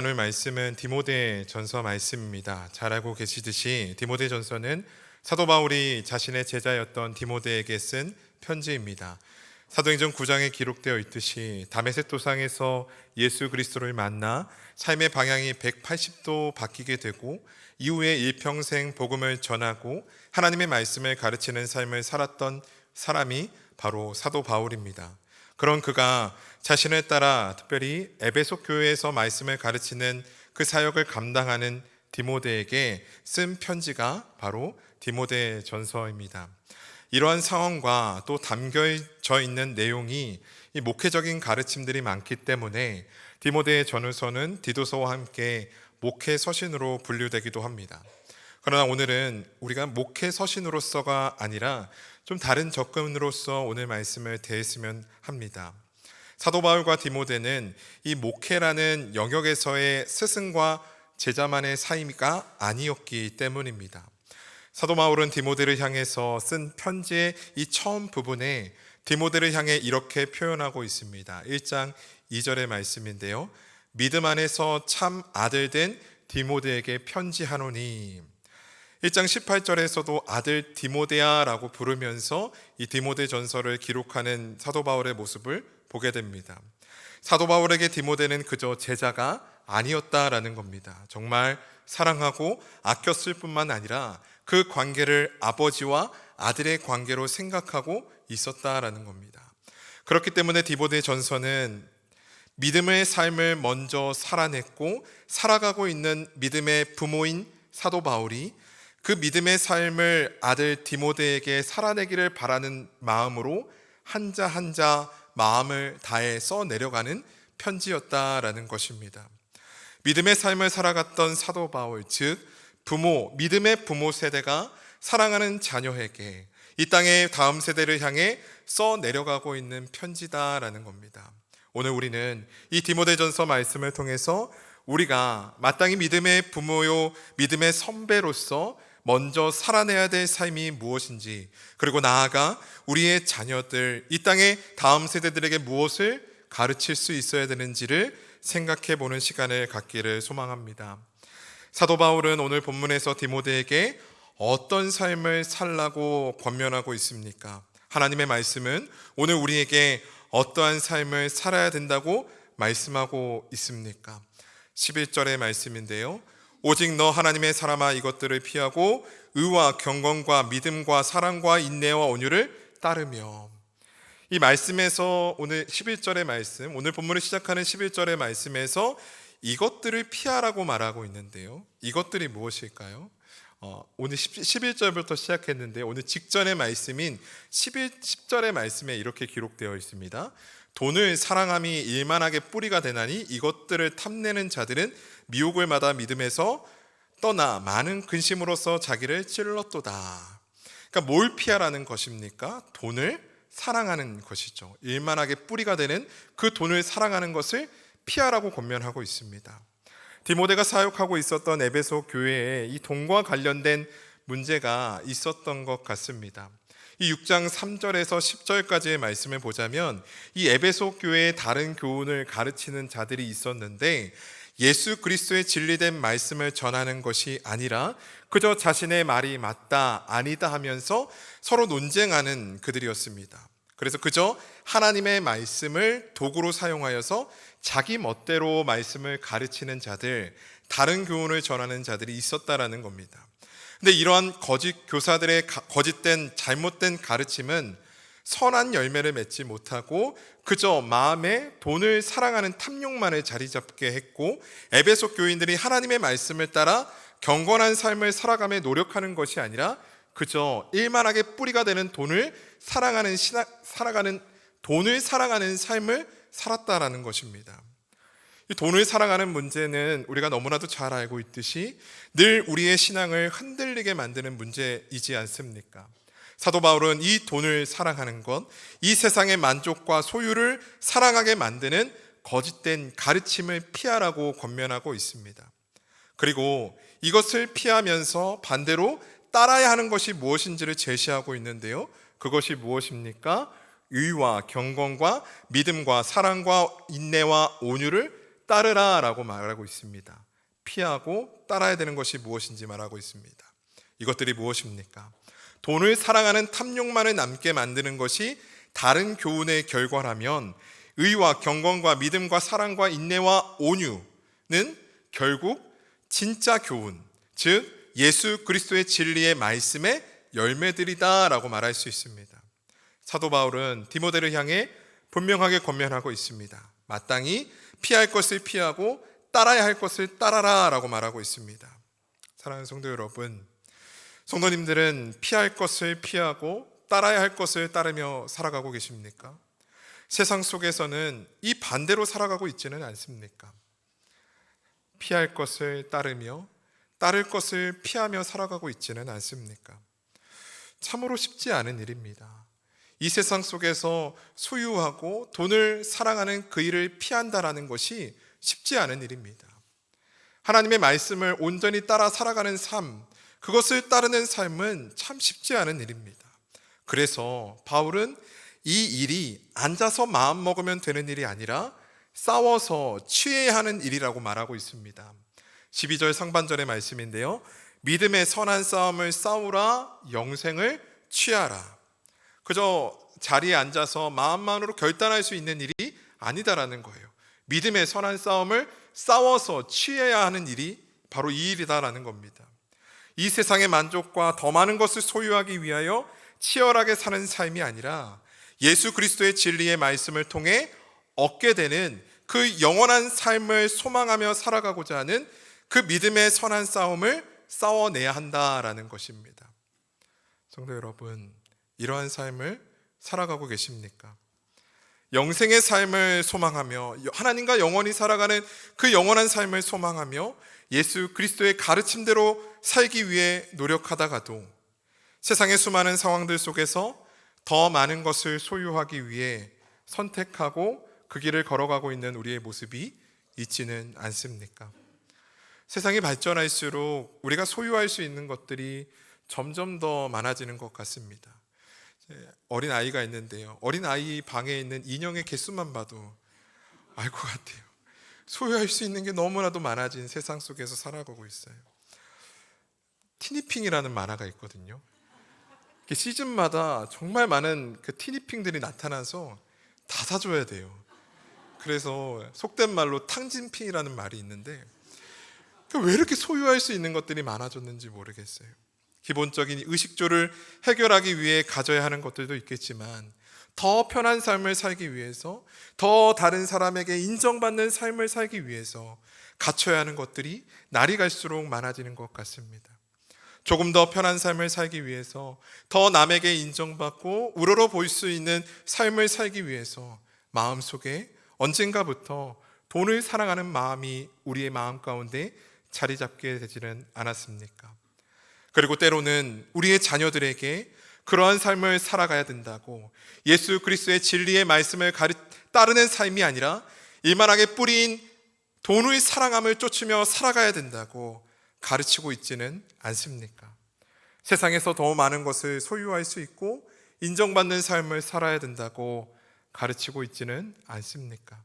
오늘 말씀은 디모데 전서 말씀입니다. 잘 알고 계시듯이 디모데 전서는 사도 바울이 자신의 제자였던 디모데에게 쓴 편지입니다. 사도행전 9장에 기록되어 있듯이 다메섹 도상에서 예수 그리스도를 만나 삶의 방향이 180도 바뀌게 되고 이후에 일평생 복음을 전하고 하나님의 말씀을 가르치는 삶을 살았던 사람이 바로 사도 바울입니다. 그런 그가 자신을 따라 특별히 에베소 교회에서 말씀을 가르치는 그 사역을 감당하는 디모데에게 쓴 편지가 바로 디모데 전서입니다. 이러한 상황과 또 담겨져 있는 내용이 이 목회적인 가르침들이 많기 때문에 디모데의 전후서는 디도서와 함께 목회 서신으로 분류되기도 합니다. 그러나 오늘은 우리가 목회 서신으로서가 아니라 좀 다른 접근으로서 오늘 말씀을 대했으면 합니다. 사도 바울과 디모데는 이 목회라는 영역에서의 스승과 제자만의 사이가 아니었기 때문입니다. 사도 바울은 디모데를 향해서 쓴 편지의 이 처음 부분에 디모데를 향해 이렇게 표현하고 있습니다. 1장 2절의 말씀인데요. 믿음 안에서 참 아들 된 디모데에게 편지하노니 1장 18절에서도 아들 디모데야라고 부르면서 이 디모데 전서를 기록하는 사도 바울의 모습을 보게 됩니다. 사도 바울에게 디모데는 그저 제자가 아니었다라는 겁니다. 정말 사랑하고 아꼈을 뿐만 아니라 그 관계를 아버지와 아들의 관계로 생각하고 있었다라는 겁니다. 그렇기 때문에 디모데 전서는 믿음의 삶을 먼저 살아냈고 살아가고 있는 믿음의 부모인 사도 바울이 그 믿음의 삶을 아들 디모데에게 살아내기를 바라는 마음으로 한자 한자 마음을 다해 써 내려가는 편지였다라는 것입니다. 믿음의 삶을 살아갔던 사도 바울, 즉 부모, 믿음의 부모 세대가 사랑하는 자녀에게 이 땅의 다음 세대를 향해 써 내려가고 있는 편지다라는 겁니다. 오늘 우리는 이 디모데전서 말씀을 통해서 우리가 마땅히 믿음의 부모요, 믿음의 선배로서 먼저 살아내야 될 삶이 무엇인지, 그리고 나아가 우리의 자녀들, 이 땅의 다음 세대들에게 무엇을 가르칠 수 있어야 되는지를 생각해 보는 시간을 갖기를 소망합니다. 사도 바울은 오늘 본문에서 디모데에게 어떤 삶을 살라고 권면하고 있습니까? 하나님의 말씀은 오늘 우리에게 어떠한 삶을 살아야 된다고 말씀하고 있습니까? 11절의 말씀인데요. 오직 너 하나님의 사람아 이것들을 피하고 의와 경건과 믿음과 사랑과 인내와 온유를 따르며 이 말씀에서 오늘 11절의 말씀, 오늘 본문을 시작하는 11절의 말씀에서 이것들을 피하라고 말하고 있는데요. 이것들이 무엇일까요? 어, 오늘 11절부터 시작했는데 오늘 직전의 말씀인 11, 10절의 말씀에 이렇게 기록되어 있습니다. 돈을 사랑함이 일만하게 뿌리가 되나니 이것들을 탐내는 자들은 미혹을 받아 믿음에서 떠나 많은 근심으로써 자기를 찔렀도다. 그러니까 뭘 피하라는 것입니까? 돈을 사랑하는 것이죠. 일만하게 뿌리가 되는 그 돈을 사랑하는 것을 피하라고 권면하고 있습니다. 디모데가 사역하고 있었던 에베소 교회에 이 돈과 관련된 문제가 있었던 것 같습니다. 이 6장 3절에서 10절까지의 말씀을 보자면 이 에베소 교회의 다른 교훈을 가르치는 자들이 있었는데 예수 그리스도의 진리된 말씀을 전하는 것이 아니라 그저 자신의 말이 맞다 아니다 하면서 서로 논쟁하는 그들이었습니다. 그래서 그저 하나님의 말씀을 도구로 사용하여서 자기 멋대로 말씀을 가르치는 자들, 다른 교훈을 전하는 자들이 있었다라는 겁니다. 근데 이러한 거짓 교사들의 거짓된 잘못된 가르침은 선한 열매를 맺지 못하고 그저 마음에 돈을 사랑하는 탐욕만을 자리 잡게 했고 에베소 교인들이 하나님의 말씀을 따라 경건한 삶을 살아가며 노력하는 것이 아니라 그저 일만하게 뿌리가 되는 돈을 사랑하는 신앙, 살아가는 돈을 사랑하는 삶을 살았다라는 것입니다. 이 돈을 사랑하는 문제는 우리가 너무나도 잘 알고 있듯이 늘 우리의 신앙을 흔들리게 만드는 문제이지 않습니까? 사도 바울은 이 돈을 사랑하는 것, 이 세상의 만족과 소유를 사랑하게 만드는 거짓된 가르침을 피하라고 권면하고 있습니다. 그리고 이것을 피하면서 반대로 따라야 하는 것이 무엇인지를 제시하고 있는데요. 그것이 무엇입니까? 의와 경건과 믿음과 사랑과 인내와 온유를 따르라 라고 말하고 있습니다. 피하고 따라야 되는 것이 무엇인지 말하고 있습니다. 이것들이 무엇입니까? 돈을 사랑하는 탐욕만을 남게 만드는 것이 다른 교훈의 결과라면 의와 경건과 믿음과 사랑과 인내와 온유는 결국 진짜 교훈, 즉 예수 그리스도의 진리의 말씀의 열매들이다라고 말할 수 있습니다. 사도 바울은 디모데를 향해 분명하게 권면하고 있습니다. 마땅히 피할 것을 피하고 따라야 할 것을 따라라 라고 말하고 있습니다. 사랑하는 성도 여러분, 성도님들은 피할 것을 피하고 따라야 할 것을 따르며 살아가고 계십니까? 세상 속에서는 이 반대로 살아가고 있지는 않습니까? 피할 것을 따르며 따를 것을 피하며 살아가고 있지는 않습니까? 참으로 쉽지 않은 일입니다. 이 세상 속에서 소유하고 돈을 사랑하는 그 일을 피한다라는 것이 쉽지 않은 일입니다. 하나님의 말씀을 온전히 따라 살아가는 삶, 그것을 따르는 삶은 참 쉽지 않은 일입니다. 그래서 바울은 이 일이 앉아서 마음 먹으면 되는 일이 아니라 싸워서 취해야 하는 일이라고 말하고 있습니다. 12절 상반절의 말씀인데요. 믿음의 선한 싸움을 싸우라 영생을 취하라. 그저 자리에 앉아서 마음만으로 결단할 수 있는 일이 아니다라는 거예요. 믿음의 선한 싸움을 싸워서 취해야 하는 일이 바로 이 일이다라는 겁니다. 이 세상의 만족과 더 많은 것을 소유하기 위하여 치열하게 사는 삶이 아니라 예수 그리스도의 진리의 말씀을 통해 얻게 되는 그 영원한 삶을 소망하며 살아가고자 하는 그 믿음의 선한 싸움을 싸워내야 한다라는 것입니다. 성도 여러분, 이러한 삶을 살아가고 계십니까? 영생의 삶을 소망하며 하나님과 영원히 살아가는 그 영원한 삶을 소망하며 예수 그리스도의 가르침대로 살기 위해 노력하다가도 세상의 수많은 상황들 속에서 더 많은 것을 소유하기 위해 선택하고 그 길을 걸어가고 있는 우리의 모습이 있지는 않습니까? 세상이 발전할수록 우리가 소유할 수 있는 것들이 점점 더 많아지는 것 같습니다. 어린 아이가 있는데요. 어린 아이 방에 있는 인형의 개수만 봐도 알 것 같아요. 소유할 수 있는 게 너무나도 많아진 세상 속에서 살아가고 있어요. 티니핑이라는 만화가 있거든요. 시즌마다 정말 많은 그 티니핑들이 나타나서 다 사줘야 돼요. 그래서 속된 말로 탕진핑이라는 말이 있는데 왜 이렇게 소유할 수 있는 것들이 많아졌는지 모르겠어요. 기본적인 의식조를 해결하기 위해 가져야 하는 것들도 있겠지만 더 편한 삶을 살기 위해서 더 다른 사람에게 인정받는 삶을 살기 위해서 갖춰야 하는 것들이 날이 갈수록 많아지는 것 같습니다. 조금 더 편한 삶을 살기 위해서 더 남에게 인정받고 우러러 보일 수 있는 삶을 살기 위해서 마음속에 언젠가부터 돈을 사랑하는 마음이 우리의 마음 가운데 자리 잡게 되지는 않았습니까? 그리고 때로는 우리의 자녀들에게 그러한 삶을 살아가야 된다고 예수 그리스도의 진리의 말씀을 가르, 따르는 삶이 아니라 일만하게 뿌린 돈의 사랑함을 쫓으며 살아가야 된다고 가르치고 있지는 않습니까? 세상에서 더 많은 것을 소유할 수 있고 인정받는 삶을 살아야 된다고 가르치고 있지는 않습니까?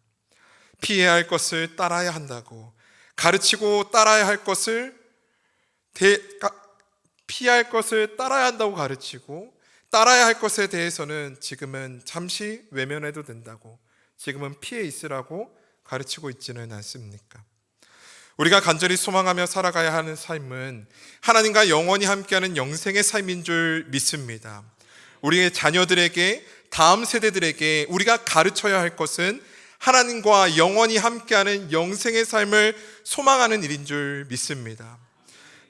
피해야 할 것을 따라야 한다고 가르치고 따라야 할 것을 대, 피할 것을 따라야 한다고 가르치고 따라야 할 것에 대해서는 지금은 잠시 외면해도 된다고 지금은 피해 있으라고 가르치고 있지는 않습니까? 우리가 간절히 소망하며 살아가야 하는 삶은 하나님과 영원히 함께하는 영생의 삶인 줄 믿습니다. 우리의 자녀들에게 다음 세대들에게 우리가 가르쳐야 할 것은 하나님과 영원히 함께하는 영생의 삶을 소망하는 일인 줄 믿습니다.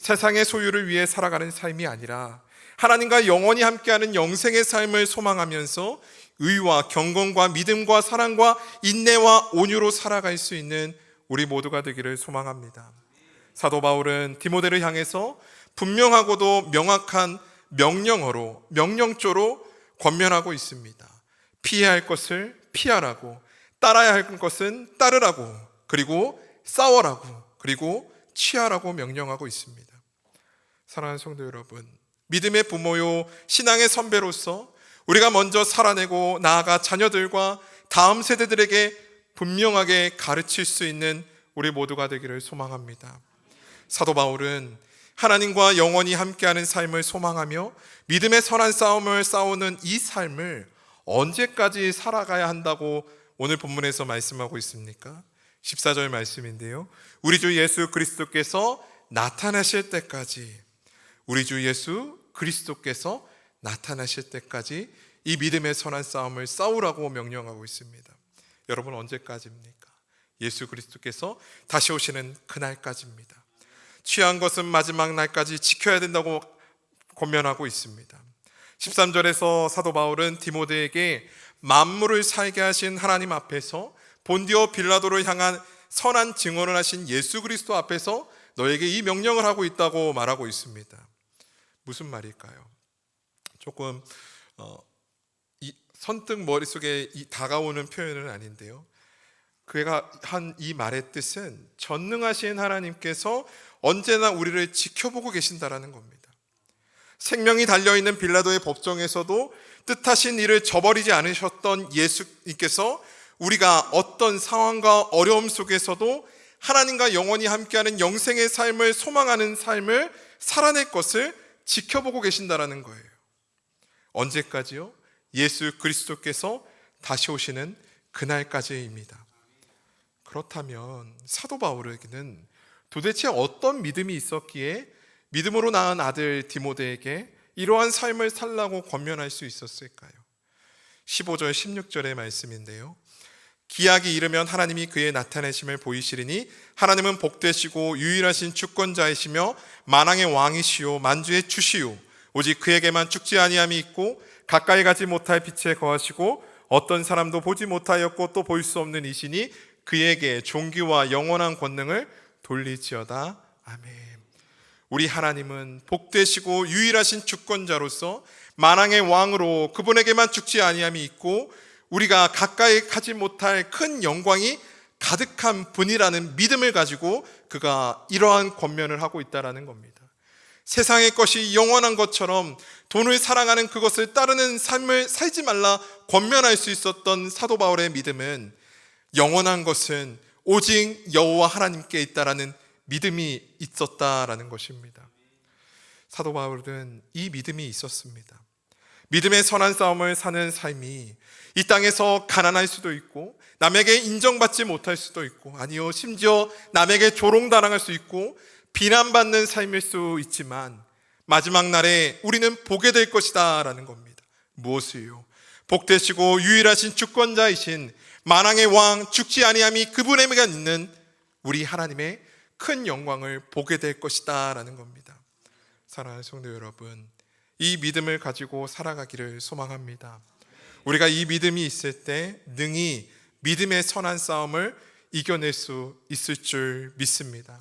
세상의 소유를 위해 살아가는 삶이 아니라 하나님과 영원히 함께하는 영생의 삶을 소망하면서 의와 경건과 믿음과 사랑과 인내와 온유로 살아갈 수 있는 우리 모두가 되기를 소망합니다. 사도 바울은 디모데를 향해서 분명하고도 명확한 명령어로 명령조로 권면하고 있습니다. 피해야 할 것을 피하라고 따라야 할 것은 따르라고 그리고 싸워라고 그리고 취하라고 명령하고 있습니다. 사랑하는 성도 여러분, 믿음의 부모요 신앙의 선배로서 우리가 먼저 살아내고 나아가 자녀들과 다음 세대들에게 분명하게 가르칠 수 있는 우리 모두가 되기를 소망합니다. 사도 바울은 하나님과 영원히 함께하는 삶을 소망하며 믿음의 선한 싸움을 싸우는 이 삶을 언제까지 살아가야 한다고 오늘 본문에서 말씀하고 있습니까? 14절 말씀인데요. 우리 주 예수 그리스도께서 나타나실 때까지 우리 주 예수 그리스도께서 나타나실 때까지 이 믿음의 선한 싸움을 싸우라고 명령하고 있습니다. 여러분 언제까지입니까? 예수 그리스도께서 다시 오시는 그날까지입니다. 취한 것은 마지막 날까지 지켜야 된다고 권면하고 있습니다. 13절에서 사도 바울은 디모데에게 만물을 살게 하신 하나님 앞에서 본디오 빌라도를 향한 선한 증언을 하신 예수 그리스도 앞에서 너에게 이 명령을 하고 있다고 말하고 있습니다. 무슨 말일까요? 조금 어, 이, 선뜻 머릿속에 이, 다가오는 표현은 아닌데요. 그가 한 이 말의 뜻은 전능하신 하나님께서 언제나 우리를 지켜보고 계신다라는 겁니다. 생명이 달려있는 빌라도의 법정에서도 뜻하신 일을 저버리지 않으셨던 예수님께서 우리가 어떤 상황과 어려움 속에서도 하나님과 영원히 함께하는 영생의 삶을 소망하는 삶을 살아낼 것을 지켜보고 계신다라는 거예요. 언제까지요? 예수 그리스도께서 다시 오시는 그날까지입니다. 그렇다면 사도 바울에게는 도대체 어떤 믿음이 있었기에 믿음으로 낳은 아들 디모데에게 이러한 삶을 살라고 권면할 수 있었을까요? 15절 16절의 말씀인데요. 기약이 이르면 하나님이 그의 나타내심을 보이시리니 하나님은 복되시고 유일하신 주권자이시며 만왕의 왕이시요 만주의 주시요 오직 그에게만 죽지 아니함이 있고 가까이 가지 못할 빛에 거하시고 어떤 사람도 보지 못하였고 또 볼 수 없는 이시니 그에게 종기와 영원한 권능을 돌리지어다. 아멘. 우리 하나님은 복되시고 유일하신 주권자로서 만왕의 왕으로 그분에게만 죽지 아니함이 있고 우리가 가까이 가지 못할 큰 영광이 가득한 분이라는 믿음을 가지고 그가 이러한 권면을 하고 있다라는 겁니다. 세상의 것이 영원한 것처럼 돈을 사랑하는 그것을 따르는 삶을 살지 말라 권면할 수 있었던 사도 바울의 믿음은 영원한 것은 오직 여호와 하나님께 있다라는 믿음이 있었다라는 것입니다. 사도 바울은 이 믿음이 있었습니다. 믿음의 선한 싸움을 사는 삶이 이 땅에서 가난할 수도 있고 남에게 인정받지 못할 수도 있고 아니요 심지어 남에게 조롱당할 수 있고 비난받는 삶일 수 있지만 마지막 날에 우리는 보게 될 것이다라는 겁니다. 무엇을요? 복되시고 유일하신 주권자이신 만왕의 왕 죽지 아니함이 그분에게 있는 우리 하나님의 큰 영광을 보게 될 것이다라는 겁니다. 사랑하는 성도 여러분, 이 믿음을 가지고 살아가기를 소망합니다. 우리가 이 믿음이 있을 때 능히 믿음의 선한 싸움을 이겨낼 수 있을 줄 믿습니다.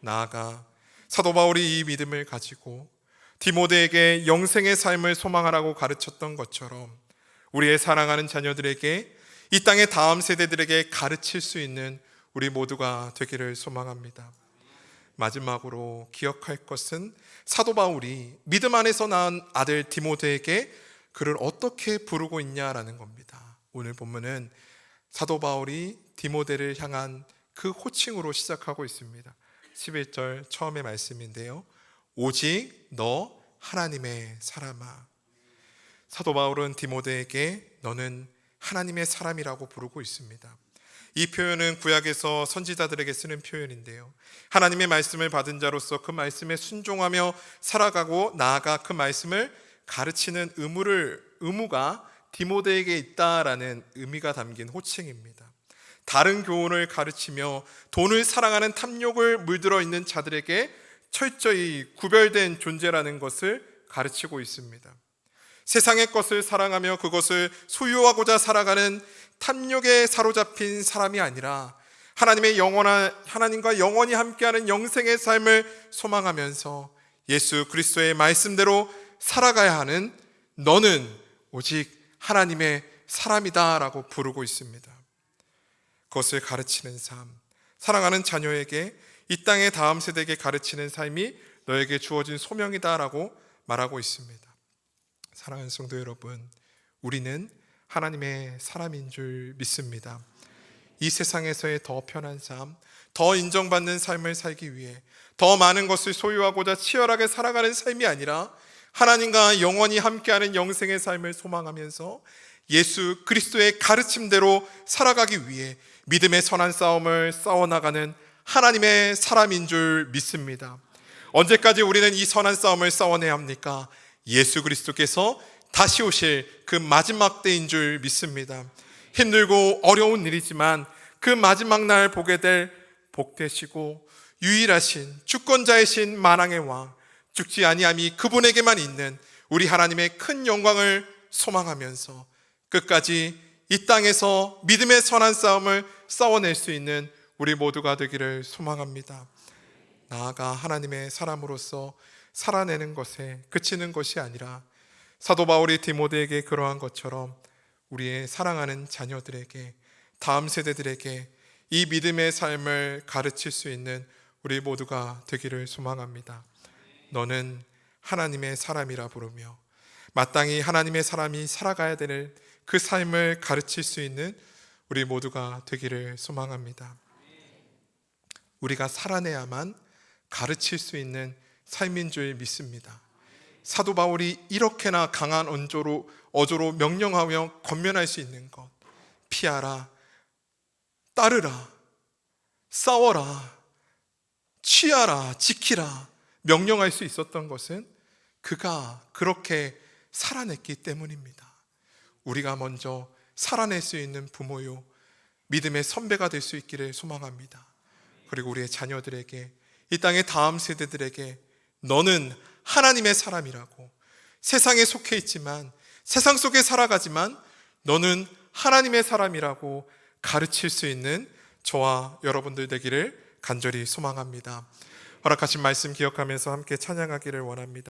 나아가 사도 바울이 이 믿음을 가지고 디모데에게 영생의 삶을 소망하라고 가르쳤던 것처럼 우리의 사랑하는 자녀들에게 이 땅의 다음 세대들에게 가르칠 수 있는 우리 모두가 되기를 소망합니다. 마지막으로 기억할 것은 사도 바울이 믿음 안에서 낳은 아들 디모데에게 그를 어떻게 부르고 있냐라는 겁니다. 오늘 본문은 사도 바울이 디모데를 향한 그 호칭으로 시작하고 있습니다. 11절 처음의 말씀인데요. 오직 너 하나님의 사람아. 사도 바울은 디모데에게 너는 하나님의 사람이라고 부르고 있습니다. 이 표현은 구약에서 선지자들에게 쓰는 표현인데요. 하나님의 말씀을 받은 자로서 그 말씀에 순종하며 살아가고 나아가 그 말씀을 가르치는 의무를 의무가 디모데에게 있다라는 의미가 담긴 호칭입니다. 다른 교훈을 가르치며 돈을 사랑하는 탐욕을 물들어 있는 자들에게 철저히 구별된 존재라는 것을 가르치고 있습니다. 세상의 것을 사랑하며 그것을 소유하고자 살아가는 탐욕에 사로잡힌 사람이 아니라 하나님의 영원한 하나님과 영원히 함께하는 영생의 삶을 소망하면서 예수 그리스도의 말씀대로 살아가야 하는 너는 오직 하나님의 사람이다라고 부르고 있습니다. 그것을 가르치는 삶, 사랑하는 자녀에게 이 땅의 다음 세대에게 가르치는 삶이 너에게 주어진 소명이다라고 말하고 있습니다. 사랑하는 성도 여러분, 우리는 하나님의 사람인 줄 믿습니다. 이 세상에서의 더 편한 삶, 더 인정받는 삶을 살기 위해 더 많은 것을 소유하고자 치열하게 살아가는 삶이 아니라 하나님과 영원히 함께하는 영생의 삶을 소망하면서 예수 그리스도의 가르침대로 살아가기 위해 믿음의 선한 싸움을 싸워나가는 하나님의 사람인 줄 믿습니다. 언제까지 우리는 이 선한 싸움을 싸워내야 합니까? 예수 그리스도께서 다시 오실 그 마지막 때인 줄 믿습니다. 힘들고 어려운 일이지만 그 마지막 날 보게 될 복되시고 유일하신 주권자이신 만왕의 왕 죽지 아니함이 그분에게만 있는 우리 하나님의 큰 영광을 소망하면서 끝까지 이 땅에서 믿음의 선한 싸움을 싸워낼 수 있는 우리 모두가 되기를 소망합니다. 나아가 하나님의 사람으로서 살아내는 것에 그치는 것이 아니라 사도 바울이 디모데에게 그러한 것처럼 우리의 사랑하는 자녀들에게 다음 세대들에게 이 믿음의 삶을 가르칠 수 있는 우리 모두가 되기를 소망합니다. 너는 하나님의 사람이라 부르며 마땅히 하나님의 사람이 살아가야 되는 그 삶을 가르칠 수 있는 우리 모두가 되기를 소망합니다. 우리가 살아내야만 가르칠 수 있는 줄 믿습니다. 사도 바울이 이렇게나 강한 언조로 어조로 명령하며 권면할 수 있는 것 피하라 따르라 싸워라 취하라 지키라 명령할 수 있었던 것은 그가 그렇게 살아냈기 때문입니다. 우리가 먼저 살아낼 수 있는 부모요 믿음의 선배가 될 수 있기를 소망합니다. 그리고 우리의 자녀들에게 이 땅의 다음 세대들에게 너는 하나님의 사람이라고 세상에 속해 있지만 세상 속에 살아가지만 너는 하나님의 사람이라고 가르칠 수 있는 저와 여러분들 되기를 간절히 소망합니다. 허락하신 말씀 기억하면서 함께 찬양하기를 원합니다.